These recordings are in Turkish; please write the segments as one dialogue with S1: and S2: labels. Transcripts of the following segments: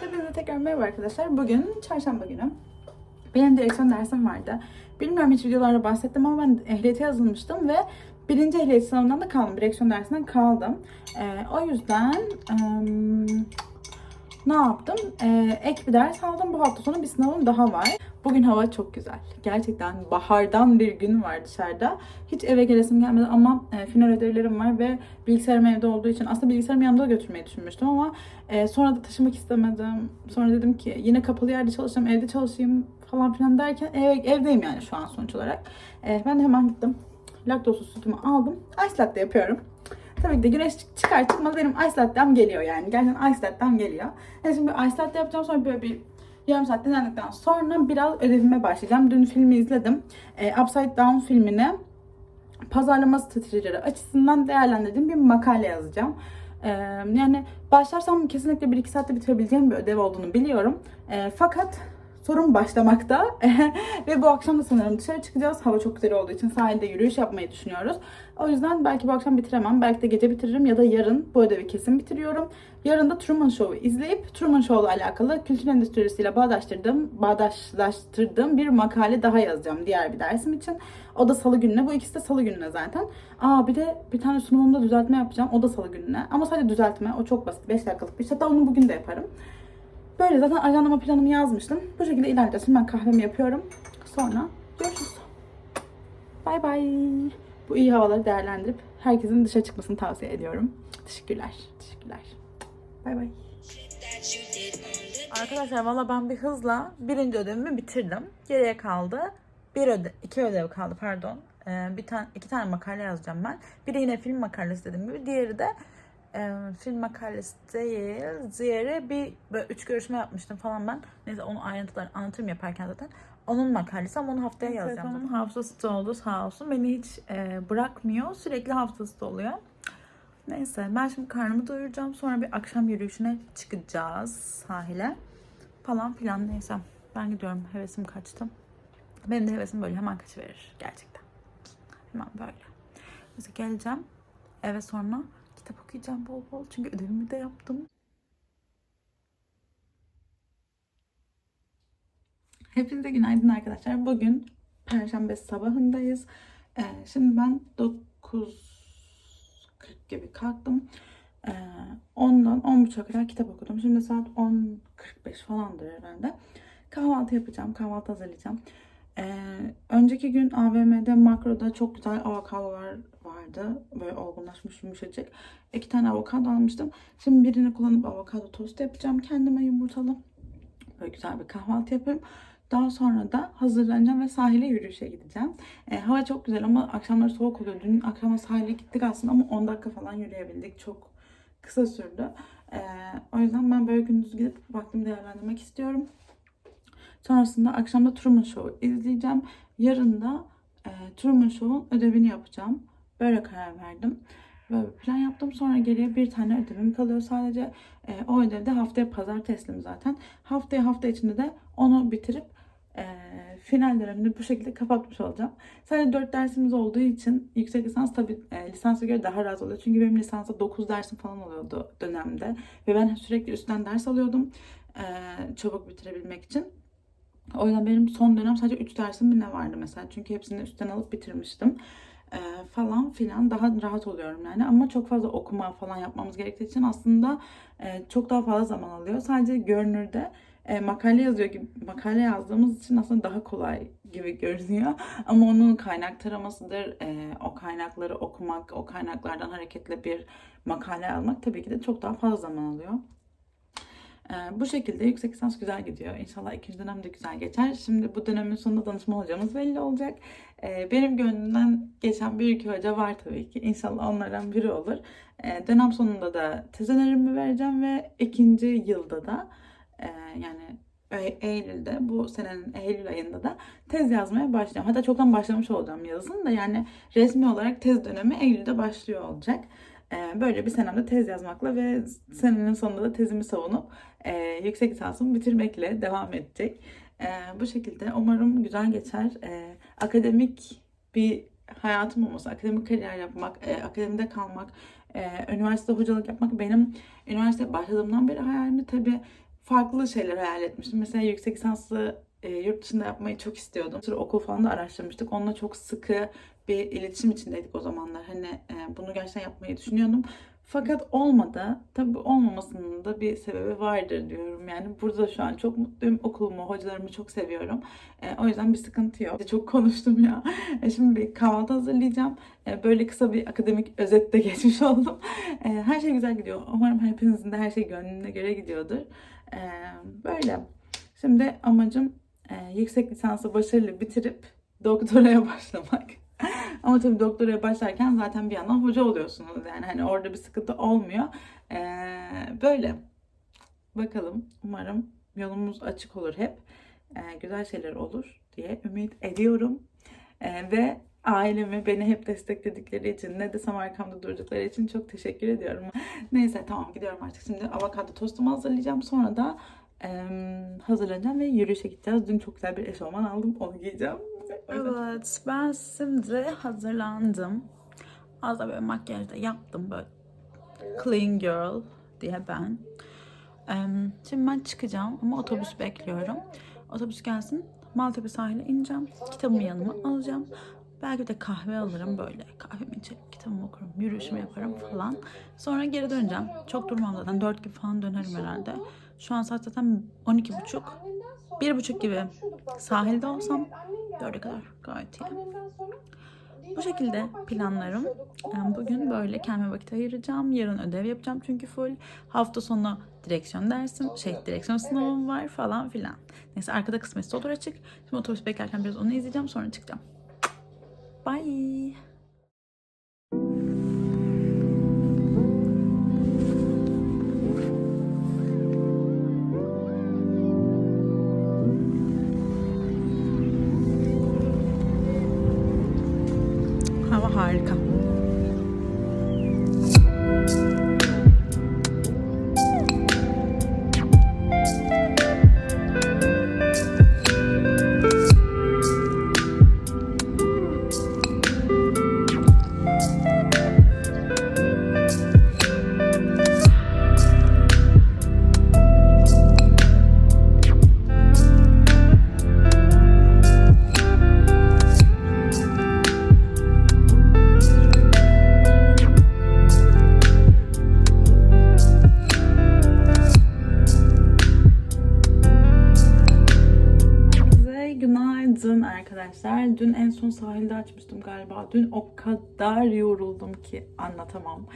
S1: Hepinize tekrar merhaba arkadaşlar. Bugün çarşamba günü. Benim direksiyon dersim vardı. Bilmiyorum hiç videolarda bahsettim ama ben ehliyete yazılmıştım ve birinci ehliyet sınavından da kaldım. Direksiyon dersinden kaldım. Ee, o yüzden em, ne yaptım? Ee, ek bir ders aldım. Bu hafta sonu bir sınavım daha var. Bugün hava çok güzel. Gerçekten bahardan bir gün var dışarıda. Hiç eve gelesim gelmedi ama e, final ödevlerim var ve bilgisayarım evde olduğu için aslında bilgisayarımı yanımda götürmeyi düşünmüştüm ama e, sonra da taşımak istemedim. Sonra dedim ki yine kapalı yerde çalışacağım, evde çalışayım falan filan derken ev, evdeyim yani şu an sonuç olarak. E, ben de hemen gittim. Laktozsuz sütümü aldım. Ice latte yapıyorum. Tabii ki de güneş çık- çıkar çıkmaz benim ice latte'm geliyor yani. Gerçekten ice latte'm geliyor. Yani şimdi bir ice latte yapacağım sonra böyle bir yarım saat dinlendikten sonra biraz ödevime başlayacağım. Dün filmi izledim. E, Upside Down filmini pazarlama stratejileri açısından değerlendirdiğim bir makale yazacağım. Ee, yani başlarsam kesinlikle 1-2 saatte bitirebileceğim bir ödev olduğunu biliyorum. Ee, fakat sorun başlamakta ve bu akşam da sanırım dışarı çıkacağız. Hava çok güzel olduğu için sahilde yürüyüş yapmayı düşünüyoruz. O yüzden belki bu akşam bitiremem. Belki de gece bitiririm ya da yarın bu ödevi kesin bitiriyorum. Yarın da Truman Show'u izleyip Truman Show'la alakalı kültür endüstrisiyle bağdaştırdığım, bağdaşlaştırdığım bir makale daha yazacağım diğer bir dersim için. O da salı gününe. Bu ikisi de salı gününe zaten. Aa bir de bir tane sunumumda düzeltme yapacağım. O da salı gününe. Ama sadece düzeltme. O çok basit. 5 dakikalık bir şey. Hatta onu bugün de yaparım. Böyle zaten ajandama planımı yazmıştım. Bu şekilde ilerleyeceğiz. Şimdi ben kahvemi yapıyorum. Sonra görüşürüz. Bay bay. Bu iyi havaları değerlendirip herkesin dışarı çıkmasını tavsiye ediyorum. Teşekkürler. Teşekkürler. Bay bay. Arkadaşlar valla ben bir hızla birinci ödevimi bitirdim. Geriye kaldı. Bir öde, iki ödev kaldı pardon. Ee, bir tane, iki tane makale yazacağım ben. Biri yine film makalesi dediğim gibi. Diğeri de e, film makalesi değil. Diğeri bir böyle üç görüşme yapmıştım falan ben. Neyse onu ayrıntılar anlatırım yaparken zaten. Onun makalesi ama onu haftaya yazacağım. Onun hafızası da oldu sağ olsun. Beni hiç e, bırakmıyor. Sürekli hafızası da oluyor. Neyse ben şimdi karnımı doyuracağım. Sonra bir akşam yürüyüşüne çıkacağız sahile. Falan filan neyse. Ben gidiyorum. Hevesim kaçtı. Benim de hevesim böyle hemen kaçıverir gerçekten. Hemen böyle. Neyse geleceğim. Eve sonra kitap okuyacağım bol bol. Çünkü ödevimi de yaptım. Hepinize günaydın arkadaşlar. Bugün Perşembe sabahındayız. Ee, şimdi ben 9.40 gibi kalktım. Ee, 10'dan 10.30'a kadar kitap okudum. Şimdi saat 10.45 falandır herhalde. Kahvaltı yapacağım. Kahvaltı hazırlayacağım. Ee, önceki gün AVM'de makroda çok güzel avokadolar vardı. Böyle olgunlaşmış yumuşacık. İki tane avokado almıştım. Şimdi birini kullanıp avokado tost yapacağım. Kendime yumurtalı. Böyle güzel bir kahvaltı yapayım. Daha sonra da hazırlanacağım ve sahile yürüyüşe gideceğim. E, hava çok güzel ama akşamları soğuk oluyor. Dün akşama sahile gittik aslında ama 10 dakika falan yürüyebildik. Çok kısa sürdü. E, o yüzden ben böyle gündüz gidip vaktimi değerlendirmek istiyorum. Sonrasında akşamda Truman Show'u izleyeceğim. Yarın da e, Truman Show'un ödevini yapacağım. Böyle karar verdim. Böyle bir plan yaptım. Sonra geriye bir tane ödevim kalıyor sadece. E, o ödev de haftaya pazar teslim zaten. Haftaya hafta içinde de onu bitirip e, final dönemini bu şekilde kapatmış olacağım. Sadece 4 dersimiz olduğu için yüksek lisans tabii e, lisansa göre daha rahat oluyor. Çünkü benim lisansa 9 dersim falan oluyordu dönemde. Ve ben sürekli üstten ders alıyordum. e, çabuk bitirebilmek için. O yüzden benim son dönem sadece 3 dersim ne vardı mesela. Çünkü hepsini üstten alıp bitirmiştim. Ee, falan filan daha rahat oluyorum yani. Ama çok fazla okuma falan yapmamız gerektiği için aslında e, çok daha fazla zaman alıyor. Sadece görünürde e, makale yazıyor gibi makale yazdığımız için aslında daha kolay gibi görünüyor. Ama onun kaynak taramasıdır. e, o kaynakları okumak, o kaynaklardan hareketle bir makale almak tabii ki de çok daha fazla zaman alıyor. Ee, bu şekilde yüksek lisans güzel gidiyor. İnşallah ikinci dönem de güzel geçer. Şimdi bu dönemin sonunda danışma hocamız belli olacak. Ee, benim gönlümden geçen bir iki hoca var tabii ki. İnşallah onlardan biri olur. Ee, dönem sonunda da tez önerimi vereceğim ve ikinci yılda da e, yani Eylül'de bu senenin Eylül ayında da tez yazmaya başlayacağım. Hatta çoktan başlamış olacağım yazın da yani resmi olarak tez dönemi Eylül'de başlıyor olacak. Böyle bir senemde tez yazmakla ve senenin sonunda da tezimi savunup e, yüksek lisansımı bitirmekle devam edecek. Ee, bu şekilde umarım güzel geçer. Ee, akademik bir hayatım olması, akademik kariyer yapmak, e, akademide kalmak, e, üniversite hocalık yapmak benim üniversiteye başladığımdan beri hayalimdi. Tabii farklı şeyler hayal etmiştim. Mesela yüksek lisansı e, yurt dışında yapmayı çok istiyordum. Sonra okul falan da araştırmıştık. Onunla çok sıkı bir iletişim içindeydik o zamanlar. Hani e, bunu gerçekten yapmayı düşünüyordum. Fakat olmadı. Tabii olmamasının da bir sebebi vardır diyorum. Yani burada şu an çok mutluyum. Okulumu, hocalarımı çok seviyorum. E, o yüzden bir sıkıntı yok. Çok konuştum ya. E, şimdi bir kahvaltı hazırlayacağım. E, böyle kısa bir akademik özet de geçmiş oldum. E, her şey güzel gidiyor. Umarım hepinizin de her şey gönlüne göre gidiyordur. E, böyle. Şimdi amacım e, yüksek lisansı başarılı bitirip doktoraya başlamak. Ama tabii doktoraya başlarken zaten bir yandan hoca oluyorsunuz. Yani hani orada bir sıkıntı olmuyor. Ee, böyle. Bakalım. Umarım yolumuz açık olur hep. Ee, güzel şeyler olur diye ümit ediyorum. Ee, ve ailemi beni hep destekledikleri için ne desem arkamda durdukları için çok teşekkür ediyorum. Neyse tamam gidiyorum artık. Şimdi avokado tostumu hazırlayacağım. Sonra da em, hazırlanacağım ve yürüyüşe gideceğiz. Dün çok güzel bir eşofman aldım. Onu giyeceğim. Evet, ben şimdi hazırlandım. Az da böyle makyaj da yaptım böyle. Clean girl diye ben. Şimdi ben çıkacağım ama otobüs bekliyorum. Otobüs gelsin. Maltepe sahile ineceğim. Kitabımı yanıma alacağım. Belki de kahve alırım böyle. Kahvemi içerim, kitabımı okurum, yürüyüşümü yaparım falan. Sonra geri döneceğim. Çok durmam zaten. 4 gibi falan dönerim herhalde. Şu an saat zaten 12.30. Bir buçuk gibi sahilde olsam dörde kadar gayet iyi. Bu şekilde planlarım. Yani bugün böyle kendime vakit ayıracağım. Yarın ödev yapacağım çünkü full. Hafta sonu direksiyon dersim, şey direksiyon sınavım var falan filan. Neyse arkada kısmetse olur açık. Şimdi otobüs beklerken biraz onu izleyeceğim sonra çıkacağım. Bye. Arkadaşlar. Dün en son sahilde açmıştım galiba. Dün o kadar yoruldum ki anlatamam.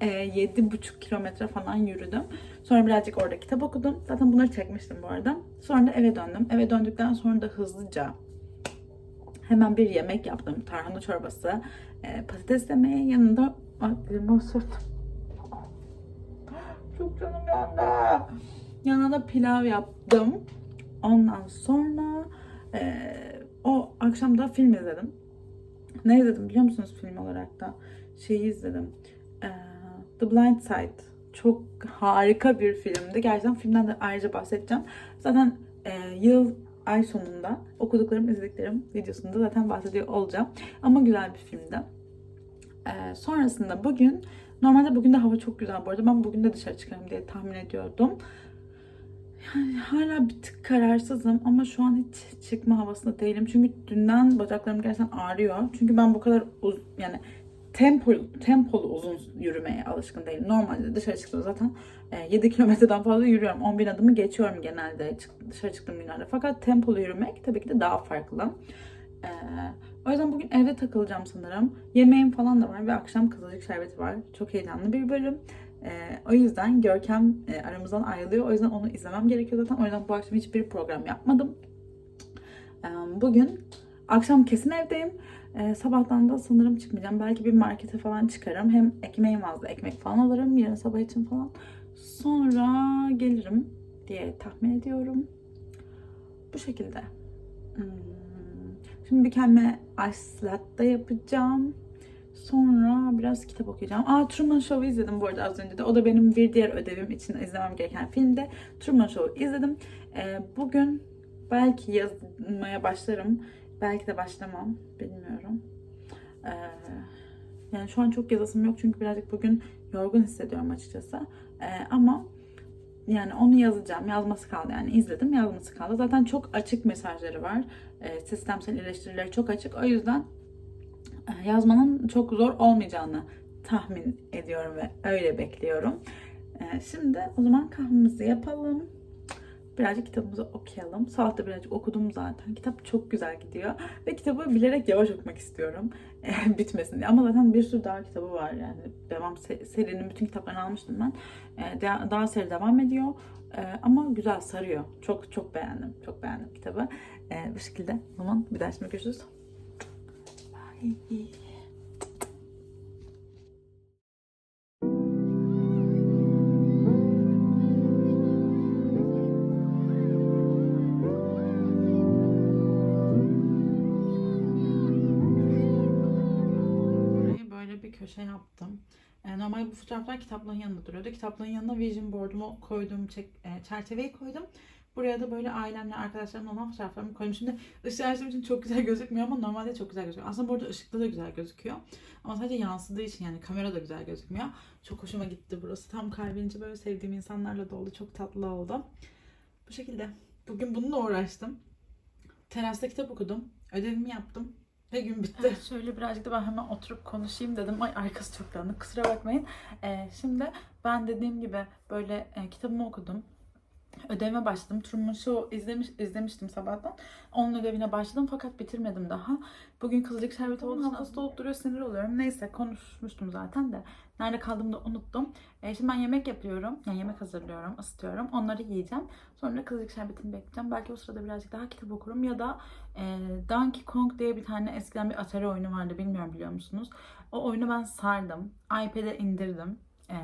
S1: Ee, Yedi buçuk kilometre falan yürüdüm. Sonra birazcık orada kitap okudum. Zaten bunları çekmiştim bu arada. Sonra da eve döndüm. Eve döndükten sonra da hızlıca hemen bir yemek yaptım. Tarhana çorbası, e, patates yemeği yanında... Ay elimi ısırttım. Çok canım yandı. Yanına da pilav yaptım. Ondan sonra eee, o akşam da film izledim. Ne izledim biliyor musunuz film olarak da? Şeyi izledim. Eee, The Blind Side. Çok harika bir filmdi. Gerçekten filmden de ayrıca bahsedeceğim. Zaten eee, yıl ay sonunda okuduklarım, izlediklerim videosunda zaten bahsediyor olacağım. Ama güzel bir filmdi. Eee, sonrasında bugün, normalde bugün de hava çok güzel bu arada. Ben bugün de dışarı çıkarım diye tahmin ediyordum. Yani hala bir tık kararsızım ama şu an hiç çıkma havasında değilim. Çünkü dünden bacaklarım gerçekten ağrıyor. Çünkü ben bu kadar uz yani tempolu, tempolu uzun yürümeye alışkın değilim. Normalde dışarı çıktığımda zaten e, 7 kilometreden fazla yürüyorum. 10 bin adımı geçiyorum genelde dışarı çıktığım günlerde. Fakat tempolu yürümek tabii ki de daha farklı. E, o yüzden bugün evde takılacağım sanırım. Yemeğim falan da var ve akşam kızılcık şerbeti var. Çok heyecanlı bir bölüm. Ee, o yüzden Görkem e, aramızdan ayrılıyor. O yüzden onu izlemem gerekiyor zaten. O yüzden bu akşam hiçbir program yapmadım. Ee, bugün akşam kesin evdeyim. Ee, sabahtan da sanırım çıkmayacağım. Belki bir markete falan çıkarım. Hem ekmeğim azdı. Ekmek falan alırım. Yarın sabah için falan. Sonra gelirim diye tahmin ediyorum. Bu şekilde. Hmm. Şimdi bir kendime ice latte yapacağım. Sonra biraz kitap okuyacağım. Aa Truman Show'u izledim bu arada az önce de. O da benim bir diğer ödevim için izlemem gereken filmde. Truman Show'u izledim. Ee, bugün belki yazmaya başlarım. Belki de başlamam. Bilmiyorum. Ee, yani şu an çok yazasım yok çünkü birazcık bugün yorgun hissediyorum açıkçası. Ee, ama yani onu yazacağım. Yazması kaldı yani izledim yazması kaldı. Zaten çok açık mesajları var. Ee, sistemsel eleştirileri çok açık. O yüzden e, yazmanın çok zor olmayacağını tahmin ediyorum ve öyle bekliyorum. Ee, şimdi o zaman kahvemizi yapalım. Birazcık kitabımızı okuyalım. Sabah birazcık okudum zaten. Kitap çok güzel gidiyor. Ve kitabı bilerek yavaş okumak istiyorum. eh, Bitmesin diye. Ama zaten bir sürü daha kitabı var yani. Devam se- serinin bütün kitaplarını almıştım ben. Eh, de- Daha seri devam ediyor. Ama güzel sarıyor. Çok çok beğendim. Çok beğendim kitabı. Bu şekilde. O zaman bir daha şimdi görüşürüz. Bir köşe yaptım. E, normal bu fotoğraflar kitaplığın yanında duruyordu. Kitaplığın yanına vision board'umu koydum, çek, e, çerçeveyi koydum. Buraya da böyle ailemle, arkadaşlarımla olan fotoğraflarımı koydum. Şimdi ışığı açtığım için çok güzel gözükmüyor ama normalde çok güzel gözüküyor. Aslında burada ışıkta da güzel gözüküyor. Ama sadece yansıdığı için yani kamera da güzel gözükmüyor. Çok hoşuma gitti burası. Tam kalbince böyle sevdiğim insanlarla doldu. Çok tatlı oldu. Bu şekilde. Bugün bununla uğraştım. Terasta kitap okudum. Ödevimi yaptım. Ve gün bitti. şöyle birazcık da ben hemen oturup konuşayım dedim. Ay arkası çok dağınık kusura bakmayın. Ee, şimdi ben dediğim gibi böyle e, kitabımı okudum. Ödevime başladım. Truman Show izlemiş, izlemiştim sabahtan. Onun ödevine başladım fakat bitirmedim daha. Bugün kızılcık şerbeti olduğu için hasta olup duruyor sinir oluyorum. Neyse konuşmuştum zaten de. Nerede kaldığımı da unuttum. E, şimdi ben yemek yapıyorum. Yani yemek hazırlıyorum, ısıtıyorum. Onları yiyeceğim. Sonra kızılcık şerbetini bekleyeceğim. Belki o sırada birazcık daha kitap okurum ya da e, Donkey Kong diye bir tane eskiden bir Atari oyunu vardı. Bilmiyorum biliyor musunuz? O oyunu ben sardım. iPad'e indirdim. E,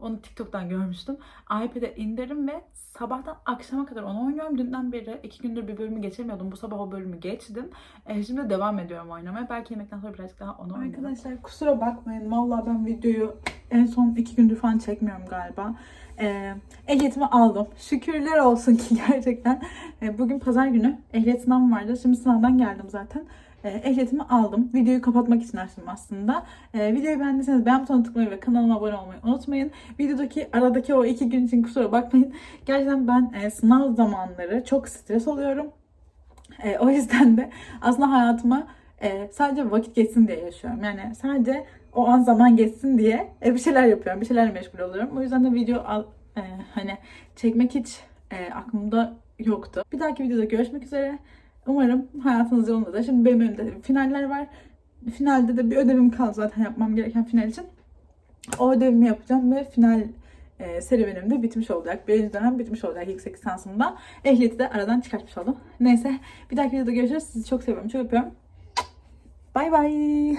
S1: onu TikTok'tan görmüştüm. iPad'e indirdim ve sabahtan akşama kadar onu oynuyorum. Dünden beri iki gündür bir bölümü geçemiyordum. Bu sabah o bölümü geçtim. E, şimdi devam ediyorum oynamaya. Belki yemekten sonra birazcık daha onu oynarım. Arkadaşlar kusura bakmayın. Vallahi ben videoyu en son iki gündür falan çekmiyorum galiba. E, ehliyetimi aldım. Şükürler olsun ki gerçekten. E, bugün pazar günü ehliyet sınavım vardı. Şimdi sınavdan geldim zaten. E, ehliyetimi aldım. Videoyu kapatmak için açtım aslında. E, videoyu beğendiyseniz beğen butonuna tıklamayı ve kanalıma abone olmayı unutmayın. Videodaki aradaki o iki gün için kusura bakmayın. Gerçekten ben e, sınav zamanları çok stres oluyorum. E, o yüzden de aslında hayatıma e, sadece vakit geçsin diye yaşıyorum. Yani sadece o an zaman geçsin diye e, bir şeyler yapıyorum. Bir şeylerle meşgul oluyorum. O yüzden de video al, e, hani çekmek hiç e, aklımda yoktu. Bir dahaki videoda görüşmek üzere. Umarım hayatınız yolunda da. Şimdi benim önümde finaller var. Finalde de bir ödevim kaldı zaten yapmam gereken final için. O ödevimi yapacağım ve final e, serüvenim de bitmiş olacak. Birinci dönem bitmiş olacak yüksek lisansımda. Ehliyeti de aradan çıkartmış oldum. Neyse bir dahaki videoda görüşürüz. Sizi çok seviyorum. Çok öpüyorum. Bay bay.